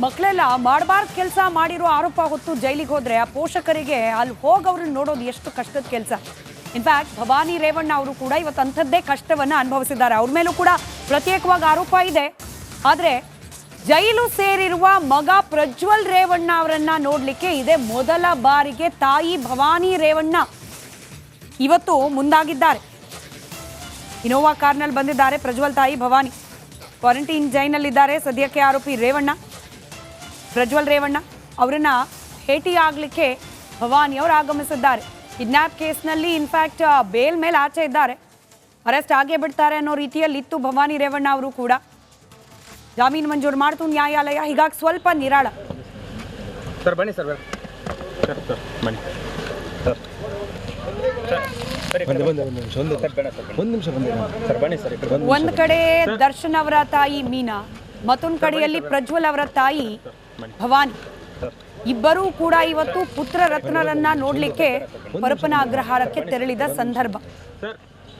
ಮಕ್ಕಳೆಲ್ಲ ಮಾಡಬಾರ್ದು ಕೆಲಸ ಮಾಡಿರೋ ಆರೋಪ ಹೊತ್ತು ಜೈಲಿಗೆ ಹೋದ್ರೆ ಆ ಪೋಷಕರಿಗೆ ಅಲ್ಲಿ ಹೋಗಿ ಅವ್ರನ್ನ ನೋಡೋದು ಎಷ್ಟು ಕಷ್ಟದ ಕೆಲಸ. ಇನ್ಫ್ಯಾಕ್ಟ್ ಭವಾನಿ ರೇವಣ್ಣ ಅವರು ಕೂಡ ಇವತ್ತು ಅಂಥದ್ದೇ ಕಷ್ಟವನ್ನು ಅನುಭವಿಸಿದ್ದಾರೆ. ಅವ್ರ ಮೇಲೂ ಕೂಡ ಪ್ರತ್ಯೇಕವಾಗಿ ಆರೋಪ ಇದೆ. ಆದರೆ ಜೈಲು ಸೇರಿರುವ ಮಗ ಪ್ರಜ್ವಲ್ ರೇವಣ್ಣ ಅವರನ್ನ ನೋಡಲಿಕ್ಕೆ ಇದೇ ಮೊದಲ ಬಾರಿಗೆ ತಾಯಿ ಭವಾನಿ ರೇವಣ್ಣ ಇವತ್ತು ಮುಂದಾಗಿದ್ದಾರೆ. ಇನೋವಾ ಕಾರ್ನಲ್ಲಿ ಬಂದಿದ್ದಾರೆ. ಪ್ರಜ್ವಲ್ ತಾಯಿ ಭವಾನಿ. ಕ್ವಾರಂಟೈನ್ ಜೈನಲ್ಲಿದ್ದಾರೆ ಸದ್ಯಕ್ಕೆ ಆರೋಪಿ ರೇವಣ್ಣ. ಪ್ರಜ್ವಲ್ ರೇವಣ್ಣ ಅವರನ್ನ ಭೇಟಿ ಆಗಲಿಕ್ಕೆ ಭವಾನಿ ಅವರು ಆಗಮಿಸಿದ್ದಾರೆ. ಕಿಡ್ನಾಪ್ ಕೇಸ್ನಲ್ಲಿ ಇನ್ಫ್ಯಾಕ್ಟ್ ಬೇಲ್ ಮೇಲೆ ಆಚೆ ಇದ್ದಾರೆ. ಅರೆಸ್ಟ್ ಆಗೇ ಬಿಡ್ತಾರೆ ಅನ್ನೋ ರೀತಿಯಲ್ಲಿ ಇತ್ತು ಭವಾನಿ ರೇವಣ್ಣ ಅವರು ಕೂಡ. ಜಾಮೀನು ಮಂಜೂರು ಮಾಡ್ತು ನ್ಯಾಯಾಲಯ ಹೀಗಾಗಿ ಸ್ವಲ್ಪ ನಿರಾಳ. ಸರ್ ಬನ್ನಿ ಸರ್ ಬನ್ನಿ. ಒಂದ್ ಕಡೆ ದರ್ಶನ್ ಅವರ ತಾಯಿ ಮೀನಾ ಮತ್ತೊಂದ್ ಕಡೆಯಲ್ಲಿ ಪ್ರಜ್ವಲ್ ಅವರ ತಾಯಿ ಭವಾನಿ ಇಬ್ಬರೂ ಕೂಡ ಇವತ್ತು ಪುತ್ರ ರತ್ನರನ್ನ ನೋಡ್ಲಿಕ್ಕೆ ಪರಪನ ಅಗ್ರಹಾರಕ್ಕೆ ತೆರಳಿದ ಸಂದರ್ಭ. ಸರ್.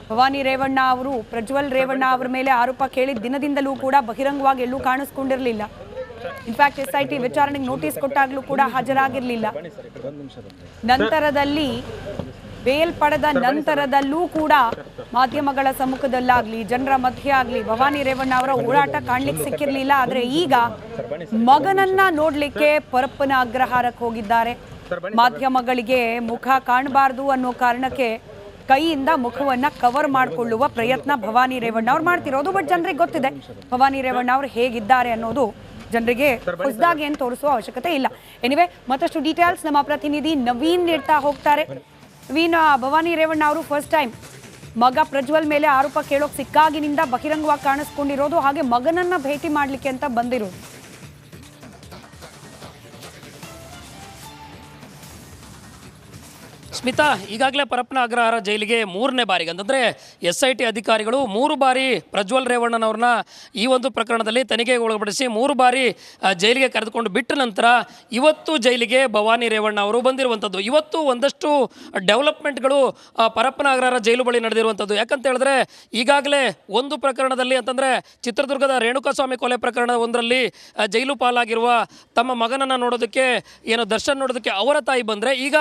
ಭವಾನಿ ರೇವಣ್ಣ ಅವರು ಪ್ರಜ್ವಲ್ ರೇವಣ್ಣ ಅವರ ಮೇಲೆ ಆರೋಪ ಕೇಳಿದ ದಿನದಿಂದಲೂ ಕೂಡ ಬಹಿರಂಗವಾಗಿ ಎಲ್ಲೂ ಕಾಣಿಸ್ಕೊಂಡಿರಲಿಲ್ಲ. In fact S I T ವಿಚಾರಣೆಗೆ ನೋಟಿಸ್ ಕೊಟ್ಟಾಗ್ಲೂ ಕೂಡ ಹಾಜರಾಗಿರ್ಲಿಲ್ಲ. ನಂತರದಲ್ಲಿ ಬೇಲ್ ಪಡೆದ ನಂತರದಲ್ಲೂ ಕೂಡ ಮಾಧ್ಯಮಗಳ ಸಮ್ಮುಖದಲ್ಲಾಗ್ಲಿ ಜನರ ಮಧ್ಯೆ ಆಗ್ಲಿ ಭವಾನಿ ರೇವಣ್ಣ ಅವರ ಓಡಾಟ ಕಾಣ್ಲಿಕ್ಕೆ ಸಿಕ್ಕಿರ್ಲಿಲ್ಲ. ಆದ್ರೆ ಈಗ ಮಗನನ್ನ ನೋಡ್ಲಿಕ್ಕೆ ಪರಪ್ಪನ ಅಗ್ರಹಾರಕ್ಕೆ ಹೋಗಿದ್ದಾರೆ. ಮಾಧ್ಯಮಗಳಿಗೆ ಮುಖ ಕಾಣಬಾರ್ದು ಅನ್ನೋ ಕಾರಣಕ್ಕೆ ಕೈಯಿಂದ ಮುಖವನ್ನ ಕವರ್ ಮಾಡಿಕೊಳ್ಳುವ ಪ್ರಯತ್ನ ಭವಾನಿ ರೇವಣ್ಣ ಅವ್ರು ಮಾಡ್ತಿರೋದು ಬಟ್ ಜನರಿಗೆ ಗೊತ್ತಿದೆ. ಭವಾನಿ ರೇವಣ್ಣ ಅವ್ರು ಹೇಗಿದ್ದಾರೆ ಅನ್ನೋದು ಜನರಿಗೆ ಹೊಸದಾಗಿ ಏನು ತೋರಿಸುವ ಅವಶ್ಯಕತೆ ಇಲ್ಲ. ಎನಿವೆ ಮತ್ತಷ್ಟು ಡೀಟೇಲ್ಸ್ ನಮ್ಮ ಪ್ರತಿನಿಧಿ ನವೀನ್ ನೀಡ್ತಾ ಹೋಗ್ತಾರೆ. ನವೀನ್ ಆ, ಭವಾನಿ ರೇವಣ್ಣ ಅವರು ಫಸ್ಟ್ ಟೈಮ್ ಮಗ ಪ್ರಜ್ವಲ್ ಮೇಲೆ ಆರೋಪ ಕೇಳೋಕೆ ಸಿಕ್ಕಾಗಿನಿಂದ ಬಹಿರಂಗವಾಗಿ ಕಾಣಿಸ್ಕೊಂಡಿರೋದು ಹಾಗೆ ಮಗನನ್ನ ಭೇಟಿ ಮಾಡ್ಲಿಕ್ಕೆ ಅಂತ ಬಂದಿರೋದು. ಸ್ಮಿತಾ, ಈಗಾಗಲೇ ಪರಪ್ಪನ ಅಗ್ರಹಾರ ಜೈಲಿಗೆ ಮೂರನೇ ಬಾರಿಗೆ. ಅಂತಂದರೆ ಎಸ್ ಐ ಟಿ ಅಧಿಕಾರಿಗಳು ಮೂರು ಬಾರಿ ಪ್ರಜ್ವಲ್ ರೇವಣ್ಣನವ್ರನ್ನ ಈ ಒಂದು ಪ್ರಕರಣದಲ್ಲಿ ತನಿಖೆಗೆ ಒಳಪಡಿಸಿ ಮೂರು ಬಾರಿ ಜೈಲಿಗೆ ಕರೆದುಕೊಂಡು ಬಿಟ್ಟ ನಂತರ ಇವತ್ತು ಜೈಲಿಗೆ ಭವಾನಿ ರೇವಣ್ಣ ಅವರು ಬಂದಿರುವಂಥದ್ದು. ಇವತ್ತು ಒಂದಷ್ಟು ಡೆವಲಪ್ಮೆಂಟ್ಗಳು ಪರಪ್ಪನ ಅಗ್ರಹಾರ ಜೈಲು ಬಳಿ ನಡೆದಿರುವಂಥದ್ದು. ಯಾಕಂತ ಹೇಳಿದ್ರೆ ಈಗಾಗಲೇ ಒಂದು ಪ್ರಕರಣದಲ್ಲಿ ಅಂತಂದರೆ ಚಿತ್ರದುರ್ಗದ ರೇಣುಕಾಸ್ವಾಮಿ ಕೊಲೆ ಪ್ರಕರಣ ಒಂದರಲ್ಲಿ ಜೈಲು ಪಾಲಾಗಿರುವ ತಮ್ಮ ಮಗನನ್ನು ನೋಡೋದಕ್ಕೆ, ಏನು ದರ್ಶನ್ ನೋಡೋದಕ್ಕೆ ಅವರ ತಾಯಿ ಬಂದರೆ ಈಗ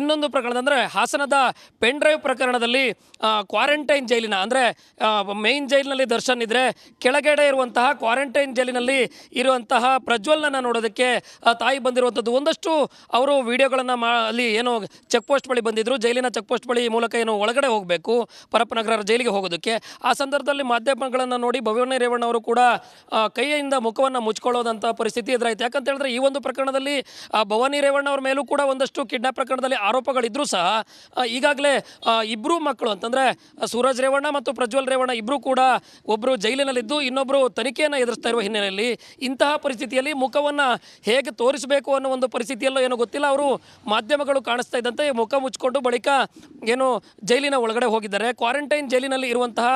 ಇನ್ನೊಂದು ಪ್ರಕರಣ ಅಂದರೆ ಹಾಸನದ ಪೆನ್ ಡ್ರೈವ್ ಪ್ರಕರಣದಲ್ಲಿ ಕ್ವಾರಂಟೈನ್ ಜೈಲಿನ, ಅಂದರೆ ಮೇನ್ ಜೈಲಿನಲ್ಲಿ ದರ್ಶನ್ ಇದ್ದರೆ ಕೆಳಗಡೆ ಇರುವಂತಹ ಕ್ವಾರಂಟೈನ್ ಜೈಲಿನಲ್ಲಿ ಇರುವಂತಹ ಪ್ರಜ್ವಲ್ನ ನೋಡೋದಕ್ಕೆ ತಾಯಿ ಬಂದಿರುವಂಥದ್ದು. ಒಂದಷ್ಟು ಅವರು ವಿಡಿಯೋಗಳನ್ನು ಮಾ, ಅಲ್ಲಿ ಏನು ಚೆಕ್ ಪೋಸ್ಟ್ ಬಳಿ ಬಂದಿದ್ದರು ಜೈಲಿನ ಚೆಕ್ ಪೋಸ್ಟ್ ಬಳಿ ಮೂಲಕ ಏನು ಒಳಗಡೆ ಹೋಗಬೇಕು, ಪರಪ್ಪನಗರ ಜೈಲಿಗೆ ಹೋಗೋದಕ್ಕೆ. ಆ ಸಂದರ್ಭದಲ್ಲಿ ಮಾಧ್ಯಮಗಳನ್ನು ನೋಡಿ ಭವ್ಯಣ್ಣ ರೇವಣ್ಣ ಅವರು ಕೂಡ ಕೈಯಿಂದ ಮುಖವನ್ನು ಮುಚ್ಕೊಳ್ಳೋದಂಥ ಪರಿಸ್ಥಿತಿ ಎದುರಾಯಿತು. ಯಾಕಂತ ಹೇಳಿದ್ರೆ ಈ ಒಂದು ಪ್ರಕರಣದಲ್ಲಿ ಭವಾನಿ ರೇವಣ್ಣ ಅವ್ರ ಮೇಲೂ ಕೂಡ ಒಂದಷ್ಟು ಕಿಡ್ನಾಪ್ ಪ್ರಕರಣದಲ್ಲಿ ಆರೋಪಗಳಿದ್ರೂ ಸಹ ಈಗಾಗಲೇ ಇಬ್ಬರು ಮಕ್ಕಳು ಅಂತಂದರೆ ಸೂರಜ್ ರೇವಣ್ಣ ಮತ್ತು ಪ್ರಜ್ವಲ್ ರೇವಣ್ಣ ಇಬ್ಬರು ಕೂಡ ಒಬ್ಬರು ಜೈಲಿನಲ್ಲಿದ್ದು ಇನ್ನೊಬ್ಬರು ತನಿಖೆಯನ್ನು ಎದುರಿಸ್ತಾ ಇರುವ ಹಿನ್ನೆಲೆಯಲ್ಲಿ ಇಂತಹ ಪರಿಸ್ಥಿತಿಯಲ್ಲಿ ಮುಖವನ್ನು ಹೇಗೆ ತೋರಿಸಬೇಕು ಅನ್ನೋ ಒಂದು ಪರಿಸ್ಥಿತಿಯಲ್ಲೋ ಏನೋ ಗೊತ್ತಿಲ್ಲ. ಅವರು ಮಾಧ್ಯಮಗಳು ಕಾಣಿಸ್ತಾ ಇದ್ದಂತೆ ಮುಖ ಮುಚ್ಚಿಕೊಂಡು ಬಳಿಕ ಏನು ಜೈಲಿನ ಒಳಗಡೆ ಹೋಗಿದ್ದಾರೆ. ಕ್ವಾರಂಟೈನ್ ಜೈಲಿನಲ್ಲಿ ಇರುವಂತಹ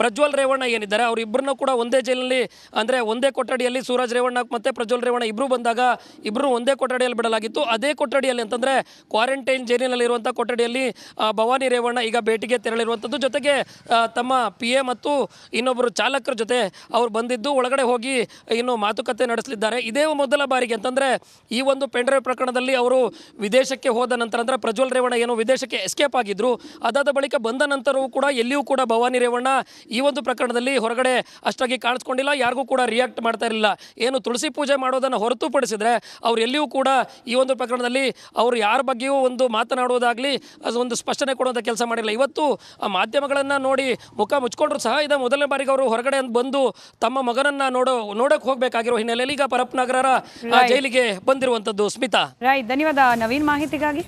ಪ್ರಜ್ವಲ್ ರೇವಣ್ಣ ಏನಿದ್ದಾರೆ, ಅವರಿಬ್ಬರನ್ನೂ ಕೂಡ ಒಂದೇ ಜೈಲಿನಲ್ಲಿ, ಅಂದರೆ ಒಂದೇ ಕೊಠಡಿಯಲ್ಲಿ ಸೂರಜ್ ರೇವಣ್ಣ ಮತ್ತು ಪ್ರಜ್ವಲ್ ರೇವಣ್ಣ ಇಬ್ಬರು ಬಂದಾಗ ಇಬ್ಬರು ಒಂದೇ ಕೊಠಡಿಯಲ್ಲಿ ಬಿಡಲಾಗಿತ್ತು. ಅದೇ ಕೊಠಡಿಯಲ್ಲಿ ಅಂತಂದರೆ, ಕ್ವಾರಂಟೈನ್ ಜೈಲಿನಲ್ಲಿರುವಂಥ ಕೊಠಡಿಯಲ್ಲಿ ಭವಾನಿ ರೇವಣ್ಣ ಈಗ ಭೇಟಿಗೆ ತೆರಳಿರುವಂಥದ್ದು ಜೊತೆಗೆ ತಮ್ಮ ಪಿ ಮತ್ತು ಇನ್ನೊಬ್ಬರು ಚಾಲಕರ ಜೊತೆ ಅವರು ಬಂದಿದ್ದು, ಒಳಗಡೆ ಹೋಗಿ ಇನ್ನು ಮಾತುಕತೆ ನಡೆಸಲಿದ್ದಾರೆ. ಇದೇ ಮೊದಲ ಬಾರಿಗೆ ಅಂತಂದರೆ, ಈ ಒಂದು ಪೆಂಡ್ರೈವ್ ಪ್ರಕರಣದಲ್ಲಿ ಅವರು ವಿದೇಶಕ್ಕೆ ಹೋದ ನಂತರ, ಅಂದರೆ ಪ್ರಜ್ವಲ್ ರೇವಣ್ಣ ಏನು ವಿದೇಶಕ್ಕೆ ಎಸ್ಕೇಪ್ ಆಗಿದ್ರು. ಅದಾದ ಬಳಿಕ ಬಂದ ನಂತರವೂ ಕೂಡ ಎಲ್ಲಿಯೂ ಕೂಡ ಭವಾನಿ ರೇವಣ್ಣ ಈ ಒಂದು ಪ್ರಕರಣದಲ್ಲಿ ಹೊರಗಡೆ ಅಷ್ಟಾಗಿ ಕಾಣಿಸ್ಕೊಂಡಿಲ್ಲ. ಯಾರಿಗೂ ಕೂಡ ರಿಯಾಕ್ಟ್ ಮಾಡ್ತಾ ಇರಲಿಲ್ಲ. ಏನು ತುಳಸಿ ಪೂಜೆ ಮಾಡೋದನ್ನು ಹೊರತುಪಡಿಸಿದ್ರೆ, ಅವ್ರು ಎಲ್ಲಿಯೂ ಕೂಡ ಈ ಒಂದು ಪ್ರಕರಣದಲ್ಲಿ ಅವರು ಯಾರ ಬಗ್ಗೆಯೂ ಒಂದು ಮಾತನಾಡುವುದಾಗಲಿ ಅದು ಒಂದು ಸ್ಪಷ್ಟನೆ ಕೊಡುವಂಥ ಕೆಲಸ ಮಾಡಿಲ್ಲ. ಇವತ್ತು ಆ ಮಾಧ್ಯಮಗಳನ್ನು ನೋಡಿ ಮುಖ ಮುಚ್ಕೊಂಡ್ರು ಸಹ ಇದೇ ಮೊದಲನೇ ಬಾರಿಗೆ ಅವರು ಹೊರಗಡೆ ಬಂದು ತಮ್ಮ ಮಗನನ್ನ ನೋಡೋ ನೋಡೋಕೆ ಹೋಗಬೇಕಾಗಿರೋ ಹಿನ್ನೆಲೆಯಲ್ಲಿ ಈಗ ಪರಪ್ಪನಗರ ಜೈಲಿಗೆ ಬಂದಿರುವಂಥದ್ದು ಸ್ಮಿತಾ. ರೈಟ್ ಧನ್ಯವಾದ. ನವೀನ್ ಮಾಹಿತಿಗಾಗಿ.